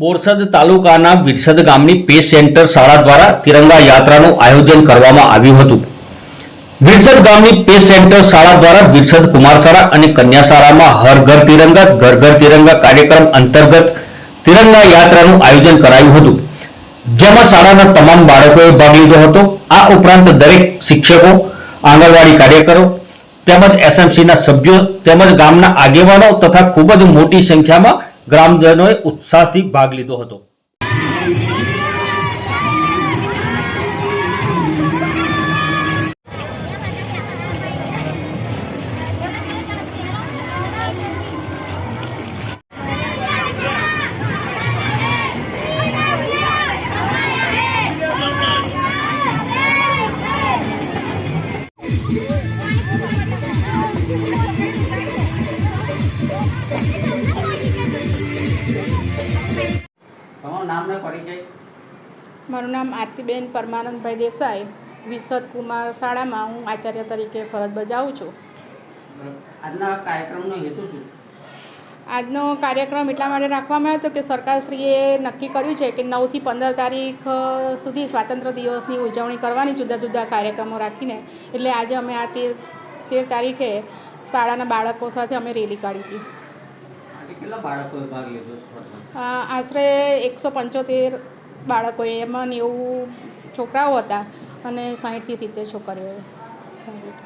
બોરસદ તાલુકાના વિરસદ ગામની pay centre શાળા દ્વારા તિરંગા યાત્રાનું આયોજન કરવામાં આવ્યું હતું. વિરસદ ગામની પે સેન્ટર શાળા દ્વારા વિરસદ કુમાર શાળા અને કન્યા શાળામાં હર ઘર તિરંગા, ઘર ઘર તિરંગા કાર્યક્રમ અંતર્ગત તિરંગા યાત્રાનું આયોજન કરાયું હતું. જેમાં શાળાના તમામ બાળકોએ ભાગ લીધો હતો. આ ઉપરાંત દરેક શિક્ષકો, આંગણવાડી કાર્યકરો તેમજ એસએમસીના સભ્યો તેમજ ગામના આગેવાનો તથા ખૂબ જ મોટી સંખ્યામાં ગ્રામજનોએ ઉત્સાહથી ભાગ લીધો હતો. નામ ને પરિચય? મારું નામ આરતીબેન પરમાનંદભાઈ દેસાઈ. વિરસદ કુમાર શાળામાં હું આચાર્ય તરીકે ફરજ બજાવું છું. આજના કાર્યક્રમનો હેતુ શું? આજનો કાર્યક્રમ એટલા માટે રાખવામાં આવ્યો હતો કે સરકારશ્રીએ નક્કી કર્યું છે કે નવથી પંદર તારીખ સુધી સ્વાતંત્ર્ય દિવસની ઉજવણી કરવાની જુદા જુદા કાર્યક્રમો રાખીને એટલે આજે અમે આ તેર તેર તારીખે શાળાના બાળકો સાથે અમે રેલી કાઢી હતી. કેટલા આશરે એકસો પંચોતેર બાળકોએ એમાં નેવું છોકરાઓ હતા અને સાહીઠથી સિત્તેર લીધો.